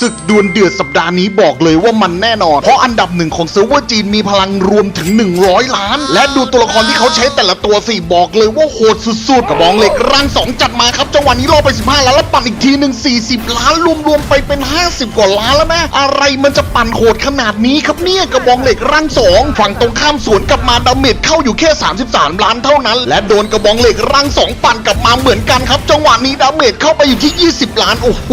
ศึกดวลเดือดส ดาห์นี้บอกเลยว่ามันแน่นอน เพราะอันดับหนึ่งของเซิร์ฟเวอร์จีนมีพลังรวมถึง 100 ล้าน และดูตัวละครที่เขาใช้แต่ละตัวสิบอกเลยว่าโหดสุดๆ กระบองเหล็กร่างสองจัดมาครับจังหวะนี้ล่อไป 15 ล้านแล้วปั่นอีกทีหนึ่ง40 ล้านรวมๆไปเป็น 50 กว่าล้านแล้วนะอะไรมันจะปั่นโหดขนาดนี้ครับเนี่ยกระบองเหล็กร่างสองฝั่งตรงข้ามสวนกลับมาดาเมจเข้าอยู่แค่ 33 ล้านเท่านั้น และโดนกระบองเหล็กร่างสองปั่นกลับมาเหมือนกันครับจังหวะนี้ดาเมจเข้าไปอยู่ที่ 20 ล้านโอ้โห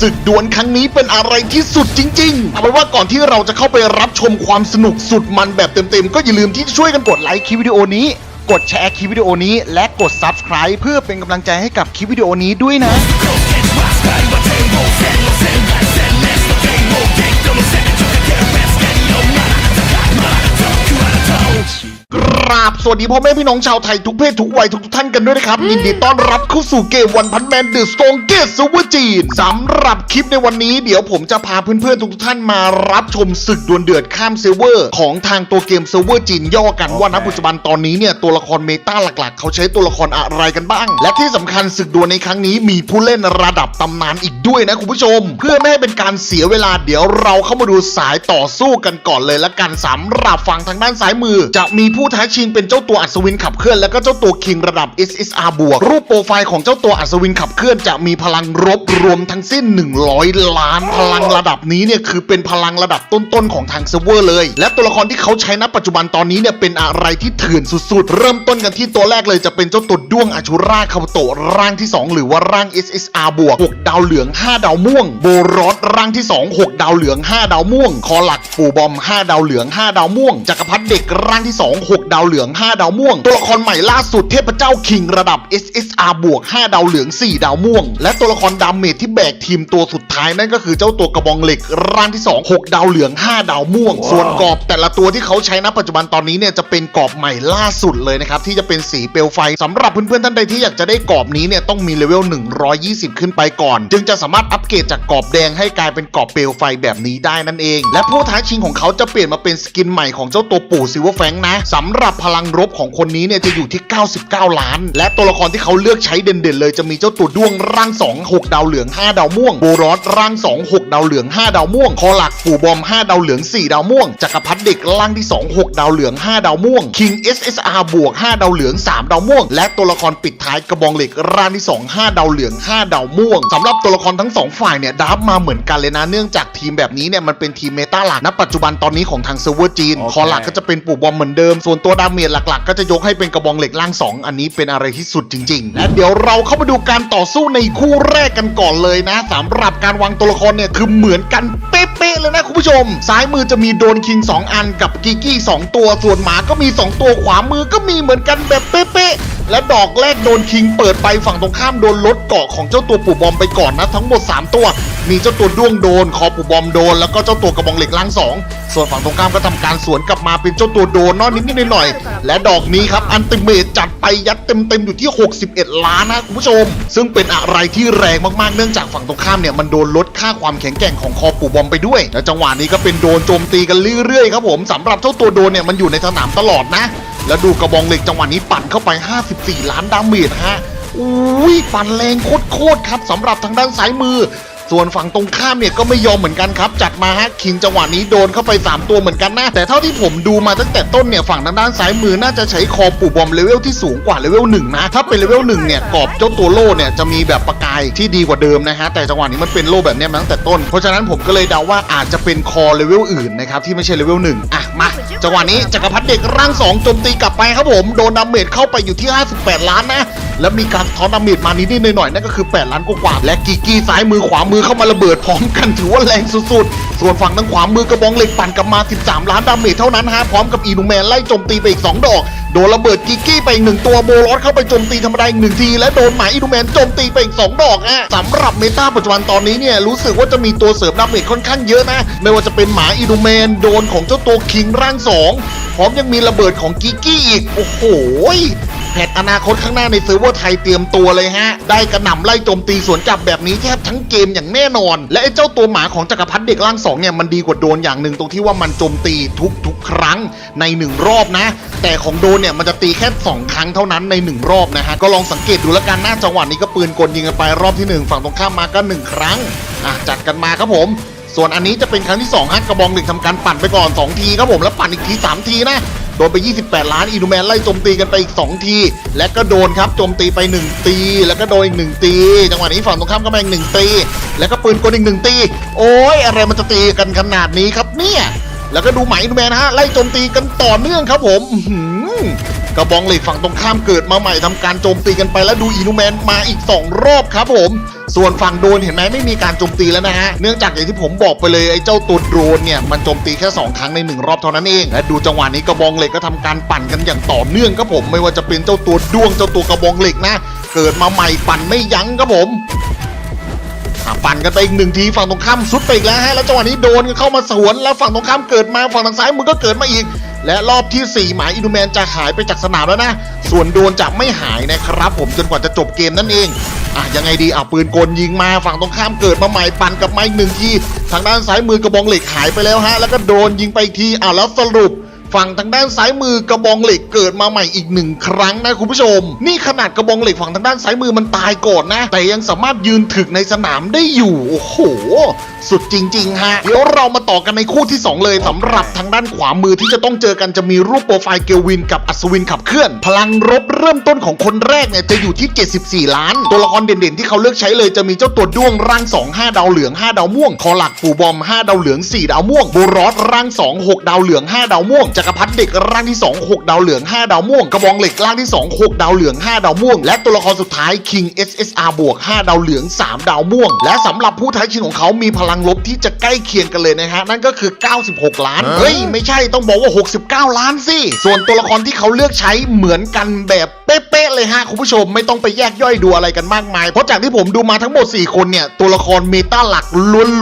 ศึกดวลครั้งนี้เป็นอะไรที่สุดจริงๆเอาเป็นว่าก่อนที่เราจะเข้าไปรับชมความสนุกสุดมันแบบเต็มๆ ก็อย่าลืมที่จะช่วยกันกดไลค์คลิปวิดีโอนี้ กดแชร์คลิปวิดีโอนี้ และกด Subscribe เพื่อเป็นกำลังใจให้กับคลิปวิดีโอนี้ด้วยนะ ราบสวัสดีพ่อแม่พี่น้องชาวไทยทุกเพศทุกวัยทุกท่านกันด้วยนะครับ ยินดีต้อนรับเข้าสู่เกมวันพันแมนเดอะสโตงเกตซูเปอร์จีนสำหรับคลิปในวันนี้เดี๋ยวผมจะพาเพื่อนๆทุกท่านมารับชมศึกดวลเดือดข้ามเซิร์ฟเวอร์ ของทางตัวเกมเซิร์ฟเวอร์จีนย่อกันว่าณปัจจุบันตอนนี้เนี่ยตัวละครเมตาหลักๆ เขาใช้ตัวละครอะไรกันบ้าง และที่สำคัญศึกดวลในครั้งนี้มีผู้เล่นระดับตำนานอีกด้วยนะคุณผู้ชม เพื่อไม่ให้เป็นการเสียเวลาเดี๋ยวเราเข้ามาดูสายต่อสู้กันก่อนเลยละกันสำหรับฝั่งทางด้านซ้ายมือ จะมีผู้ท้าชิงเป็นเจ้าตัวอัศวินขับเคลื่อนและก็เจ้าตัวคิงระดับ SSR บวกรูปโปรไฟล์ของเจ้าตัวอัศวินขับเคลื่อนจะมีพลังรบรวมทั้งสิ้น 100 ล้าน พลังระดับนี้เนี่ยคือเป็นพลังระดับต้นๆของทางเซิร์ฟเวอร์เลย และตัวละครที่เขาใช้ณปัจจุบันตอนนี้เนี่ยเป็นอะไรที่เถื่อนสุดๆ เริ่มต้นกันที่ตัวแรกเลยจะเป็นเจ้าตัวด้วงอาชูราคาโตร่างที่ 2 หรือว่าร่าง SSR บวก6ดาวเหลือง 5 ดาวม่วง โบรอสร่างที่ 2 6 ดาวเหลือง 5 ดาวม่วง คอหลักปูบอม 5 ดาวเหลือง 5 ดาวม่วงจักรพรรดิเด็กร่างที่ 2 6 ดาวเหลือง 5 ดาวม่วง ตัวละครใหม่ล่าสุดเทพเจ้าคิงระดับ SSR บวก 5 ดาวเหลือง 4 ดาวม่วง และตัวละครดาเมจที่แบกทีมตัวสุดท้ายนั่นก็คือเจ้าตัวกระบองเหล็กร่างที่ 2 6 ดาวเหลือง 5 ดาวม่วง ส่วนกรอบแต่ละตัวที่เขาใช้ณปัจจุบันตอนนี้เนี่ยจะเป็นกรอบใหม่ล่าสุดเลยนะครับที่จะเป็นสีเปลวไฟสำหรับเพื่อนๆท่านใดที่อยากจะได้กรอบนี้เนี่ยต้องมีเลเวล120 ขึ้นไปก่อน จึงจะสามารถอัปเกรดจากกรอบแดงให้กลายเป็นกรอบเปลวไฟแบบนี้ได้นั่นเอง และผู้ท้าชิงของเขาจะเปลี่ยนมาเป็นสกินใหม่ของเจ้าตัวปู่ซิลเวอร์แฟงนะสำหรับพลังรบของคนนี้เนี่ยจะอยู่ที่ 99 ล้าน และตัวละครที่เขาเลือกใช้เด่นๆ เลยจะมีเจ้าตัวด้วงร่าง 2 6 ดาวเหลือง 5 ดาวม่วงโบรอสร่าง 2 6 ดาวเหลือง 5 ดาวม่วง คอหลักปู่บอม 5 ดาวเหลือง 4 ดาวม่วง จักรพรรดิเด็กร่างที่ 2 6 ดาวเหลือง 5 ดาวม่วงคิง SSR บวก 5 ดาวเหลือง 3 ดาวม่วง และตัวละครปิดท้ายกระบองเหล็กร่างที่ 2 5 ดาวเหลือง 5 ดาวม่วงสำหรับตัวละครทั้งสองฝ่ายเนี่ยดับมาเหมือนกันเลยนะ เนื่องจากทีมแบบนี้เนี่ยมันเป็นทีมเมตาหลักณปัจจุบันตอนนี้ของทางเซิร์ฟเวอร์จีนโอเคคอหลักก็จะเป็นปู่บอมเหมือนเดิม ส่วนตัวดาเมจหลักๆ ก็จะยกให้เป็นกระบองเหล็กร่าง 2 อันนี้เป็นอะไรที่สุดจริงๆ และเดี๋ยวเราเข้ามาดูการต่อสู้ในคู่แรกกันก่อนเลยนะสำหรับการวางตัวละครเนี่ยคือเหมือนกันเป๊ะๆเลยนะคุณผู้ชม ซ้ายมือจะมีโดนคิง 2 อันกับกิกกี้ 2 ตัวส่วนหมาก็มี 2 ตัวขวามือก็มีเหมือนกันแบบเป๊ะๆ และดอกแรกโดนคิงเปิดไปฝั่งตรงข้ามโดนลดเกาะของเจ้าตัวปู่บอมไปก่อนนะ ทั้งหมด 3 ตัว มีเจ้าตัวด้วงโดน คอปู่บอมโดน แล้วก็เจ้าตัวกระบองเหล็กล่างสองส่วนฝั่งตรงข้ามก็ทำการสวนกลับมาเป็นเจ้าตัวโดนนอะนิดๆหน่อยๆและดอกนี้ครับอันติเมตจัดไปยัดเต็มๆอยู่ที่ 61 ล้านนะคุณผู้ชม ซึ่งเป็นอะไรที่แรงมากๆเนื่องจากฝั่งตรงข้ามเนี่ยมันโดนลดค่าความแข็งแกร่งของคอปู่บอมไปด้วยและจังหวะนี้ก็เป็นโดนโจมตีกันเรื่อยๆครับผมสำหรับเจ้าตัวโดนเนี่ยมันอยู่ในสนามตลอดนะ แล้วดูกระบองเหล็กจังหวะนี้ปั่นเข้าไป 54 ล้านดาเมจฮะอุ้ยปั่นแรงโคตรๆครับสำหรับทางด้านซ้ายมือ ส่วนฝั่งตรงข้ามเนี่ยก็ไม่ยอมเหมือนกันครับ จัดมาฮะคิงจังหวะนี้โดนเข้าไป 3 ตัวเหมือนกันนะ แต่เท่าที่ผมดูมาตั้งแต่ต้นเนี่ยฝั่งทางด้านซ้ายมือน่าจะใช้คอปู่บอมเลเวลที่สูงกว่าเลเวลหนึ่งนะ ถ้าเป็นเลเวลหนึ่งเนี่ยกรอบเจ้าตัวโล่เนี่ยจะมีแบบประกายที่ดีกว่าเดิมนะฮะแต่จังหวะนี้มันเป็นโล่แบบนี้มาตั้งแต่ต้น เพราะฉะนั้นผมก็เลยเดาว่าอาจจะเป็นคอเลเวลอื่นนะครับที่ไม่ใช่เลเวลหนึ่งอะมาจังหวะนี้จักรพรรดิเด็กร่างสองโจมตีกลับไปครับผมโดนดาเมจเข้าไปอยู่ที่ 58 ล้านนะ แล้วมีการสะท้อนดาเมจมานิดๆหน่อยๆนั่นก็คือ 8 ล้านกว่าและกีกี้ซ้ายมือขวามือเข้ามาระเบิดพร้อมกันถือว่าแรงสุดๆ ส่วนฝั่งทางขวามือกระบองเหล็กปั่นกลับมา 13 ล้านดาเมจเท่านั้นฮะพร้อมกับอีนูแมนไล่โจมตีไปอีก 2 ดอกโดนระเบิดกีกี้ไปอีกหนึ่งตัวโบลอสเข้าไปโจมตีธรรมดาอีกหนึ่งทีและโดนหมาอีนูแมนโจมตีไปอีก 2 ดอกฮะสำหรับเมตาปัจจุบันตอนนี้เนี่ยรู้สึกว่าจะมีตัวเสริมดาเมจค่อนข้างเยอะนะ ไม่ว่าจะเป็นหมาอีนูแมนโดนของเจ้าตัวคิงร่างสองพร้อมยังมีระเบิดของกีกี้อีก โอ้โห ผพทอนาคตข้างหน้าในเซิร์ฟเวอร์ไทยเตรียมตัวเลยฮะ ได้กระหน่ำไล่โจมตีสวนกลับแบบนี้แทบทั้งเกมอย่างแน่นอน และไอ้เจ้าตัวหมาของจักรพรรดิเด็กร่างสองเนี่ยมันดีกว่าโดนอย่างหนึ่งตรงที่ว่ามันโจมตีทุกทุกๆครั้งในหนึ่งรอบนะ แต่ของโดนเนี่ยมันจะตีแค่สองครั้งเท่านั้นในหนึ่งรอบนะฮะ ก็ลองสังเกตดูแล้วกันหน้าจังหวะนี้ก็ปืนกลยิงกันไปรอบที่หนึ่งฝั่งตรงข้ามมาก็หนึ่งครั้งอะจัดกันมาครับผมส่วนอันนี้จะเป็นครั้งที่2ฮะกระบองหนึ่งทำการปั่นไปก่อน 2 ทีครับผมแล้วปั่นอีกที 3 ทีนะ โดนไป 28 ล้านอีนูแมนไล่โจมตีกันไปอีก 2 ที และก็โดนครับโจมตีไป 1 ตี แล้วก็โดนอีก 1 ตี จังหวะนี้ฝั่งตรงข้ามก็มาอีกหนึ่งตี แล้วก็ปืนกลอีกหนึ่งตี โอ้ยอะไรมันจะตีกันขนาดนี้ครับเนี่ยแล้วก็ดูหมายอีนูแมนฮะไล่โจมตีกันต่อเนื่องครับผมกระบองเหล็กฝั่งตรงข้ามเกิดมาใหม่ทำการโจมตีกันไปแล้วดูอีนูแมนมาอีก 2 รอบครับผม ส่วนฝั่งโดนเห็นไหมไม่มีการโจมตีแล้วนะฮะ เนื่องจากอย่างที่ผมบอกไปเลยไอ้เจ้าตัวโดรนเนี่ยมันโจมตีแค่2ครั้งใน 1 รอบเท่านั้นเอง และดูจังหวะนี้กระบองเหล็กก็ทำการปั่นกันอย่างต่อเนื่องครับผม ไม่ว่าจะเป็นเจ้าตัวด้วงเจ้าตัวกระบองเหล็กนะ เกิดมาใหม่ปั่นไม่ยั้งครับผมปั่นกันไปอีกหนึ่งทีฝั่งตรงข้ามสุดไปอีกแล้วฮะแล้วจังหวะนี้โดนกันเข้ามาสวนแล้วฝั่งตรงข้ามเกิดมาฝั่งทางซ้ายมือก็เกิดมาอีก และรอบที่ 4 หมายอินูแมนจะหายไปจากสนามแล้วนะ ส่วนโดนจะไม่หายนะครับผมจนกว่าจะจบเกมนั่นเองอะยังไงดีอะปืนกลยิงมาฝั่งตรงข้ามเกิดมาใหม่ปั่นกับไม้หนึ่งทีทางด้านซ้ายมือกระบองเหล็กหายไปแล้วฮะแล้วก็โดนยิงไปอีกทีอะแล้วสรุป ฝั่งทางด้านซ้ายมือกระบองเหล็กเกิดมาใหม่อีกหนึ่งครั้งนะคุณผู้ชม นี่ขนาดกระบองเหล็กฝั่งทางด้านซ้ายมือมันตายก่อนนะ แต่ยังสามารถยืนถึกในสนามได้อยู่ โอ้โห สุดจริง ๆ ฮะ เดี๋ยวเรามาต่อกันในคู่ที่ 2 เลยสำหรับทางด้านขวามือที่จะต้องเจอกันจะมีรูปโปรไฟล์เกลวินกับอัศวินขับเคลื่อน พลังรบเริ่มต้นของคนแรกเนี่ยจะอยู่ที่ 74 ล้าน ตัวละครเด่นๆ ที่เขาเลือกใช้เลยจะมีเจ้าตัวด้วงร่าง2 5ดาวเหลือง 5 ดาวม่วงคอหลักปูบอม 5 ดาวเหลือง 4 ดาวม่วงโบรอสร่าง 2 6 ดาวเหลือง 5 ดาวม่วงจักรพรรดิเด็กร่างที่ 2 6 ดาวเหลือง 5 ดาวม่วง กระบองเหล็กร่างที่ 2 6 ดาวเหลือง 5 ดาวม่วง และตัวละครสุดท้าย King SSR บวก 5 ดาวเหลือง 3 ดาวม่วง และสำหรับผู้ท้าชิงของเขามีพลังลบที่จะใกล้เคียงกันเลยนะฮะ นั่นก็คือ 96 ล้าน เฮ้ย ไม่ใช่ต้องบอกว่า 69 ล้านสิ ส่วนตัวละครที่เขาเลือกใช้เหมือนกันแบบเป๊ะ ๆเลยฮะคุณผู้ชมไม่ต้องไปแยกย่อยดูอะไรกันมากมาย เพราะจากที่ผมดูมาทั้งหมด 4 คนเนี่ย ตัวละครเมตาหลัก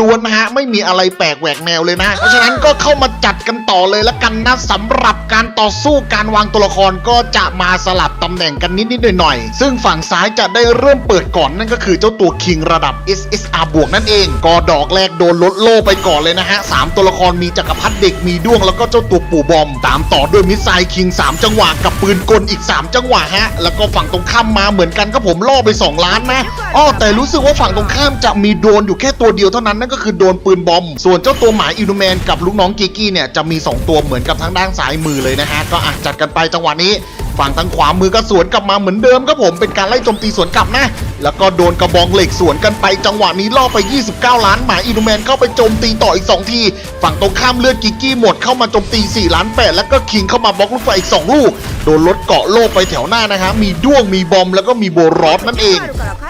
ล้วนๆนะฮะ ไม่มีอะไรแปลกแหวกแนวเลยนะ เพราะฉะนั้นก็เข้ามาจัดกันต่อเลยละกันนะสำหรับการต่อสู้การวางตัวละครก็จะมาสลับตำแหน่งกันนิดๆหน่อยๆซึ่งฝั่งซ้ายจะได้เริ่มเปิดก่อนนั่นก็คือเจ้าตัวคิงระดับ SSR บวกนั่นเองก็ดอกแรกโดนลดโล่ไปก่อนเลยนะฮะสามตัวละครมีจักรพรรดิเด็กมีด้วงแล้วก็เจ้าตัวปู่บอม ตามต่อด้วยมิสไซล์คิงสามจังหวะกับปืนกลอีก 3 จังหวะฮะแล้วก็ฝั่งตรงข้ามมาเหมือนกันก็ผมล่อไป 2 ล้านนะอ้อแต่รู้สึกว่าฝั่งตรงข้ามจะมีโดนอยู่แค่ตัวเดียวเท่านั้นนั่นก็คือโดนปืนบอม ส่วนเจ้าตัวหมาอินูแมนกับลูกน้องกิกกี้เนี่ยจะมี 2 ตัวเหมือนกับทางด้านซ้ายมือเลยนะฮะก็อาจจัดกันไปจังหวะนี้ ฝั่งทางขวามือก็สวนกลับมาเหมือนเดิมครับผมเป็นการไล่โจมตีสวนกลับนะ แล้วก็โดนกระบองเหล็กสวนกันไปจังหวะนี้ล่อไป 29 ล้านหมาอินูแมนเข้าไปโจมตีต่ออีก 2 ที ฝั่งตรงข้ามเลือดกิกกี้หมดเข้ามาโจมตี 4 ล้าน8แล้วก็คิงเข้ามาบล็อกลูกไฟอีก 2 ลูก โดนรถเกาะโลกไปแถวหน้านะฮะมีด้วงมีบอมแล้วก็มีโบรอสนั่นเอง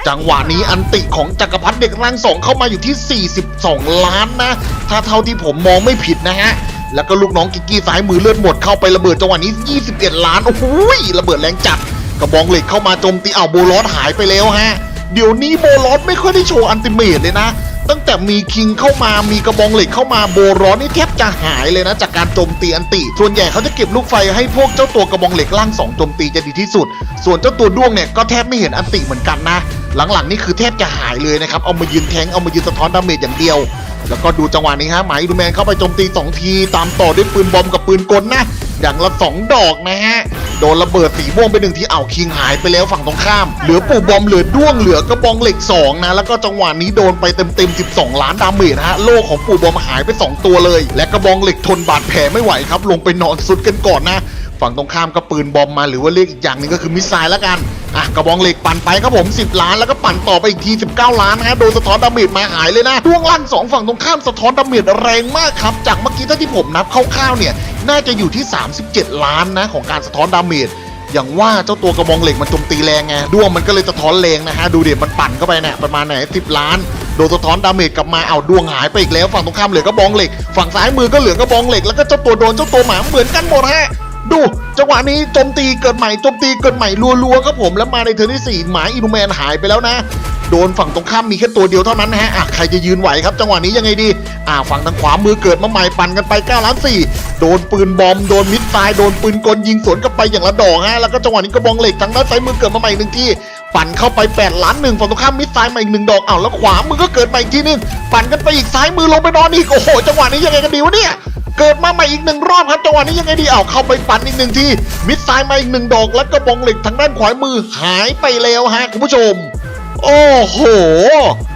จังหวะนี้อันติของจักรพรรดิเด็กร่างสองเข้ามาอยู่ที่ 42 ล้านนะ ถ้าเท่าที่ผมมองไม่ผิดนะฮะ แล้วก็ลูกน้องกิกกี้ซ้ายมือเลือดหมดเข้าไประเบิดจังหวะนี้ 21 ล้านโอ้โหยระเบิดแรงจัดกระบองเหล็กเข้ามาโจมตีเอาโบลอสหายไปแล้วฮะ เดี๋ยวนี้โบลอสไม่ค่อยได้โชว์อันติเมตเลยนะ ตั้งแต่มีคิงเข้ามามีกระบองเหล็กเข้ามาโบรอนนี่แทบจะหายเลยนะ จากการโจมตีอันติ ส่วนใหญ่เขาจะเก็บลูกไฟให้พวกเจ้าตัวกระบองเหล็กล่างสองโจมตีจะดีที่สุด ส่วนเจ้าตัวด้วงเนี่ยก็แทบไม่เห็นอันติเหมือนกันนะ หลังๆนี่คือแทบจะหายเลยนะครับเอามายืนแทงเอามายืนสะท้อนดาเมจอย่างเดียว แล้วก็ดูจังหวะนี้ฮะหมดูแมนเข้าไปโจมตี2ทีตามต่อด้วยปืนบอมกับปืนกลนะอย่างละ2ดอกนะฮะ โดนระเบิดสีม่วงไปหนึ่งทีเอาคิงหายไปแล้วฝั่งตรงข้าม เหลือปู่บอมเหลือด้วงเหลือกระบองเหล็ก 2 นะ แล้วก็จังหวะนี้โดนไปเต็มๆ 12 ล้านดาเมจฮะ โลของปู่บอมหายไป 2 ตัวเลย และกระบองเหล็กทนบาดแผลไม่ไหวครับ ลงไปนอนสุดกันก่อนนะ ฝั่งตรงข้ามก็ปืนบอมมาหรือว่าเรียกอีกอย่างหนึ่งก็คือมิสไซล์ล้วกันอะกระบองเหล็กปั่นไปครับผม 10 ล้านแล้วก็ปั่นต่อไปอีกที 19 ล้านนะฮะโดนสะท้อนดาเมจมาหายเลยนะด้วงลั่นสองฝั่งตรงข้ามสะท้อนดาเมจแรงมากครับจากเมื่อกี้ถ้าที่ผมนับคร่าวๆเนี่ยน่าจะอยู่ที่37 ล้านนะของการสะท้อนดาเมจอย่างว่าเจ้าตัวกระบองเหล็กมันโจมตีแรงไงด้วงมันก็เลยสะท้อนแรงนะฮะดูเดี๋ยวมันปั่นเข้าไปเนี่ยประมาณไหนสิบล้านโดนสะท้อนดาเมจกลับมาเอาดวงหายไปอีกแล้วฝั่งตรงข้ามเหลือกระบองเหล็ก ฝั่งซ้ายมือก็เหลือกระบองเหล็กแล้วก็เจ้าตัวโดนเจ้าตัวหมาเหมือนกันหมดฮะดูจังหวะนี้โจมตีเกิดใหม่โจมตีเกิดใหม่รัวๆครับผมแล้วมาในเทอร์นที่สี่หมาอินูแมนหายไปแล้วนะ โดนฝั่งตรงข้ามมีแค่ตัวเดียวเท่านั้นนะฮะอะใครจะยืนไหวครับจังหวะนี้ยังไงดี อ่าฝั่งทางขวามือเกิดมาใหม่ปั่นกันไป9ล้าน4โดนปืนบอมโดนมิดไซล์โดนปืนกลยิงสวนกลับไปอย่างละดอกฮะแล้วก็จังหวะนี้กระบองเหล็กทางด้านซ้ายมือเกิดมาใหม่หนึ่งที่ปั่นเข้าไป8ล้านหนึ่งฝั่งตรงข้ามมิดไซล์มาอีกหนึ่งดอกอ้าวแล้วขวามือก็เกิดมาอีกทีหนึงปั่นกันไปอีกซ้ายมือลงไปนอนอีกโอ้โหจังหวะนี้ยังไงกันดีวะเนี่ยเกิดมาใหม่อีกหนึ่งรอบครับจังหวะนี้ยังไงดีเอาเข้าไปปั่นอีกหนึ่งทีมิดไซล์มาอีกหนึ่งดอก แล้วกระบองเหล็กทางด้านขวามือหายไปแล้วฮะคุณผู้ชม โอ้โห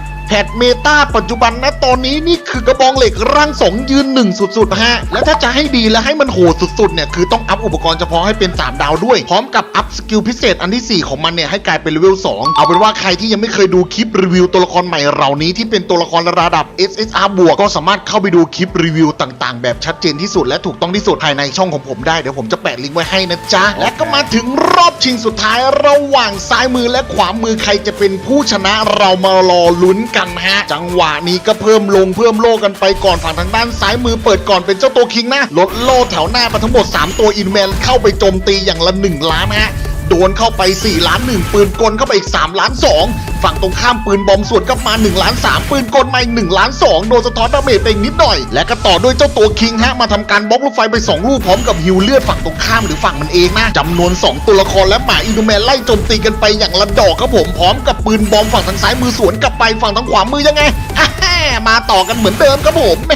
แพทเมตาปัจจุบันนะตอนนี้นี่คือกระบองเหล็กร่างสองยืนหนึ่งสุดๆฮะ และถ้าจะให้ดีและให้มันโหดสุดๆเนี่ยคือต้องอัพอุปกรณ์เฉพาะให้เป็น 3 ดาวด้วย พร้อมกับอัพสกิลพิเศษอันที่ 4 ของมันเนี่ยให้กลายเป็นเลเวล2เอาเป็นว่าใครที่ยังไม่เคยดูคลิปรีวิวตัวละครใหม่เหล่านี้ที่เป็นตัวละครระดับ SSR บวกก็สามารถเข้าไปดูคลิปรีวิวต่างๆ แบบชัดเจนที่สุด และถูกต้องที่สุดภายในช่องของผมได้เดี๋ยวผมจะแปะลิงก์ไว้ให้นะจ๊ะและก็มาถึงรอบชิงสุดท้ายระหว่างซ้ายมือและขวามือใครจะเป็นผู้ชนะเรามารอลุ้นกันฮะ จังหวะนี้ก็เพิ่มลงเพิ่มโล่กันไปก่อนฝั่งทางด้านซ้ายมือเปิดก่อนเป็นเจ้าตัวคิงนะลดโล่แถวหน้าไปทั้งหมด 3 ตัวอินแมนเข้าไปโจมตีอย่างละ1ล้านฮะ โดนเข้าไป4ล้าน1ปืนกลเข้าไปอีก3ล้าน2ฝั่งตรงข้ามปืนบอมสวนกลับมา1ล้าน3ปืนกลมาอีก1ล้าน2โดนสะท้อนดาเมจไปนิดหน่อย และก็ต่อด้วยเจ้าตัวคิงฮะมาทำการบล็อกลูกไฟไป 2 ลูกพร้อมกับฮิวเลือดฝั่งตรงข้ามหรือฝั่งมันเองนะจำนวน 2 ตัวละครและหมาอินโดแมนไล่โจมตีกันไปอย่างละดอกครับผมพร้อมกับปืนบอมฝั่งทางซ้ายมือสวนกลับไปฝั่งทางขวามือยังไงอะแฮ่มาต่อกันเหมือนเดิมครับผมแหม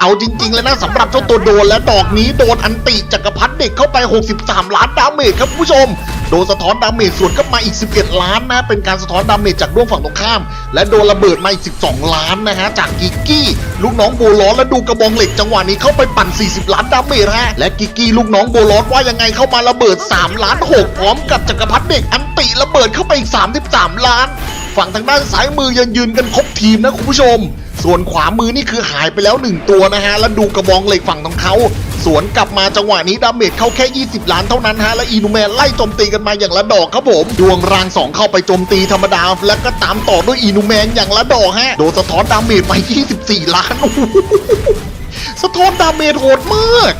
เอาจริงๆเลยนะสำหรับเจ้าตัวโดนและดอกนี้โดนอันติจักรพรรดิเด็กเข้าไป 63 ล้านดาเมจครับผู้ชม โดนสะท้อนดาเมจส่วนกลับมาอีก 11 ล้านนะ เป็นการสะท้อนดาเมจจากดวงฝั่งตรงข้าม และโดนระเบิดมาอีก 12 ล้านนะฮะ จากกิกกี้ลูกน้องโบลอสและดูกระบองเหล็กจังหวะนี้เข้าไปปั่น 40 ล้านดาเมจฮะ และกิกกี้ลูกน้องโบลอสว่ายังไงเข้ามาระเบิด 3 ล้าน 6 พร้อมกับจักรพรรดิเด็กอันติระเบิดเข้าไปอีก 33 ล้าน ฝั่งทางด้านซ้ายมือยังยืนกันครบทีมนะคุณผู้ชมส่วนขวามือนี่คือหายไปแล้วหนึ่งตัวนะฮะ แล้วดูกระบองเหล็กฝั่งของเขา สวนกลับมาจังหวะนี้ดาเมจเข้าแค่ 20 ล้านเท่านั้นฮะ และอีนูแมนไล่โจมตีกันมาอย่างละดอกครับผม ดวงรางสองเข้าไปโจมตีธรรมดา แล้วก็ตามต่อด้วยอีนูแมนอย่างละดอกฮะ โดนสะท้อนดาเมจไป 24 ล้านโอ้โหสะท้อนดาเมจโหดมาก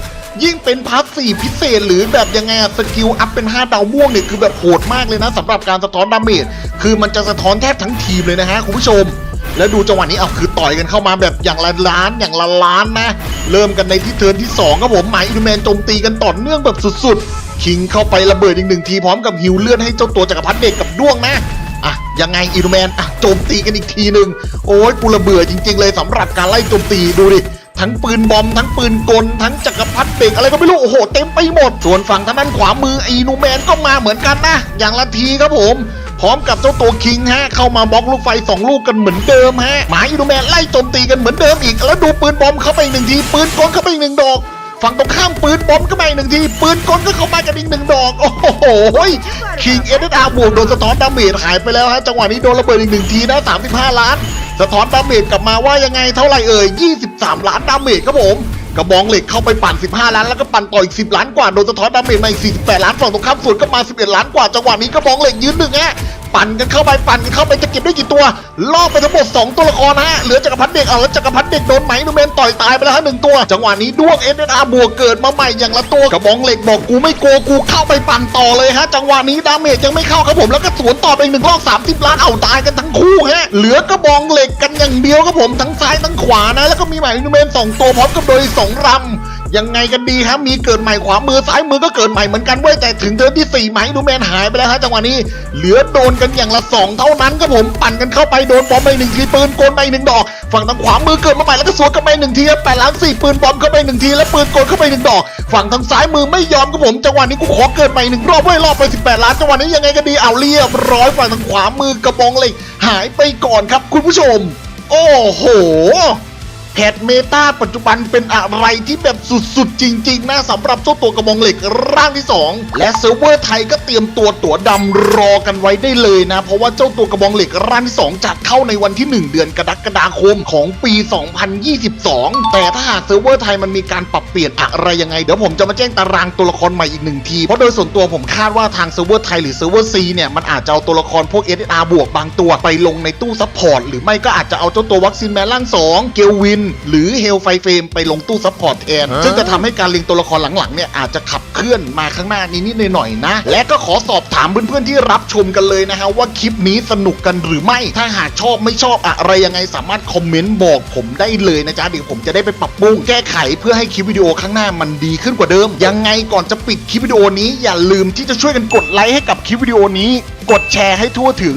ยิ่งเป็นพาร์ทสี่พิเศษหรือแบบยังไงอะสกิลอัพเป็น 5 ดาวม่วงเนี่ยคือแบบโหดมากเลยนะสำหรับการสะท้อนดาเมจคือมันจะสะท้อนแทบทั้งทีมเลยนะฮะคุณผู้ชม แล้วดูจังหวะนี้เอาคือต่อยกันเข้ามาแบบอย่างละล้านอย่างละล้านนะ เริ่มกันในที่เทิร์นที่2ครับผมหมายอินแมนโจมตีกันต่อเนื่องแบบสุดๆ คิงเข้าไประเบิดอีกหนึ่งทีพร้อมกับฮิวเลื่อนให้เจ้าตัวจักรพรรดิเด็กกับด้วงนะอะยังไงอินแมนอะโจมตีกันอีกทีหนึ่งโอ้ยกูระเบื่อจริง ๆ เลยสำหรับการไล่โจมตีดูดิทั้งปืนบอมทั้งปืนกล ทั้งจักรพรรดิเบรกอะไรก็ไม่รู้ โอ้โห เต็มไปหมด ส่วนฝั่งทางด้านขวามือไอีนูแมนก็มาเหมือนกันนะ อย่างละทีครับผม พร้อมกับเจ้าตัวคิงฮะเข้ามาบล็อกลูกไฟสองลูกกันเหมือนเดิมฮะหมาอีนูแมนไล่โจมตีกันเหมือนเดิมอีก แล้วดูปืนบอมเข้าไปหนึ่งทีปืนกลเข้าไปหนึ่งดอกฝั่งตรงข้ามปืนบอมก็มาอีกหนึ่งที ปืนกลก็เข้ามากันอีกหนึ่งดอก โอ้โหคิงเอเดอาบวกโดนสะท้อนดาเมจหายไปแล้วฮะ จังหวะนี้โดนระเบิดอีกหนึ่งทีนะ35 ล้าน สะท้อนดาเมจกลับมาว่ายังไงเท่าไหร่เอ่ย 23 ล้านดาเมจครับผม กระบองเหล็กเข้าไปปั่น 15 ล้านแล้วก็ปั่นต่ออีก 10 ล้านกว่าโดนสะท้อนดาเมจมาอีก48 ล้านฝั่งตรงข้ามส่วนก็มา 11 ล้านกว่าจังหวะนี้กระบองเหล็กยืนหนึ่งฮะ ปั่นกันเข้าไปปั่นกันเข้าไปจะเก็บได้กี่ตัวล่อไปทั้งหมด 2 ตัวละครฮะเหลือจักรพรรดิเด็กเอาแล้วจักรพรรดิเด็กโดนไหมนูเมนต่อยตายไปแล้วฮะหนึ่งตัว จังหวะนี้ด้วงเอเดอาบวกเกิดมาใหม่อย่างละตัวกระบองเหล็กบอกกูไม่กลัวกูเข้าไปปั่นต่อเลยฮะจังหวะนี้ดาเมจยังไม่เข้าครับผมแล้วก็สวนต่อไปหนึ่งรอบ30ล้านเอาตายกันทั้งคู่ฮะเหลือกระบองเหล็กกันอย่างเดียวครับผมทั้งซ้ายทั้งขวานะ แล้วก็มีไหมนูเมนสองตัวพร้อมกับโดยสองรำ ยังไงกันดีครับมีเกิดใหม่ขวามือซ้ายมือก็เกิดใหม่เหมือนกันเว้ยแต่ถึงเทิร์นที่ 4 ไหมดูแมนหายไปแล้วฮะจังหวะนี้เหลือโดนกันอย่างละสองเท่านั้นครับผมปั่นกันเข้าไปโดนบอมไปหนึ่งทีปืนโกลไปหนึ่งดอกฝั่งทางขวามือเกิดมาใหม่แล้วก็สวนกันไปหนึ่งทีแปดล้านสี่ปืนบอมเข้าไปหนึ่งทีแล้วปืนโกลเข้าไปหนึ่งดอกฝั่งทางซ้ายมือไม่ยอมครับผมจังหวะนี้กูขอเกิดใหม่หนึ่งรอบเว้ยรอบไป 18 ล้านจังหวะนี้ยังไงก็ดีเอาเรียบร้อยฝั่งทางขวามือกระบองเหล็กหายไปก่อนครับคุณผู้ชม โอ้โห แพทเมตาปัจจุบันเป็นอะไรที่แบบสุดๆ จริง ๆ นะสำหรับเจ้าตัวกระบองเหล็กร่างที่ 2 และเซิร์ฟเวอร์ไทยก็เตรียมตัวตั๋วดำรอกันไว้ได้เลยนะ เพราะว่าเจ้าตัวกระบองเหล็กร่างที่ 2 จะเข้าในวันที่ 1 เดือนกรกฎาคมของปี 2022 แต่ถ้าหากเซิร์ฟเวอร์ไทยมันมีการปรับเปลี่ยนอะไรยังไง เดี๋ยวผมจะมาแจ้งตารางตัวละครใหม่อีกหนึ่งที เพราะโดยส่วนตัวผมคาดว่าทางเซิร์ฟเวอร์ไทยหรือเซิร์ฟเวอร์ซีเนี่ยมันอาจจะเอาตัวละครพวก SR บวกบางตัวไปลงในตู้ซัพพอร์ตหรือไม่ก็อาจจะเอาเจ้าตัววัคซีนแมนล่างสองเกลวินหรือเฮลไฟเฟมไปลงตู้ซัพพอร์ตแทน ซึ่งจะทำให้การเลียงตัวละครหลังๆเนี่ยอาจจะขับเคลื่อนมาข้างหน้านิดๆหน่อยๆนะ และก็ขอสอบถามเพื่อนๆที่รับชมกันเลยนะฮะว่าคลิปนี้สนุกกันหรือไม่ ถ้าหากชอบไม่ชอบอะไรยังไงสามารถคอมเมนต์บอกผมได้เลยนะจ๊ะเดี๋ยวผมจะได้ไปปรับปรุงแก้ไขเพื่อให้คลิปวิดีโอข้างหน้ามันดีขึ้นกว่าเดิม ยังไงก่อนจะปิดคลิปวิดีโอนี้อย่าลืมที่จะช่วยกันกดไลค์ให้กับคลิปวิดีโอนี้ กดแชร์ให้ทั่วถึง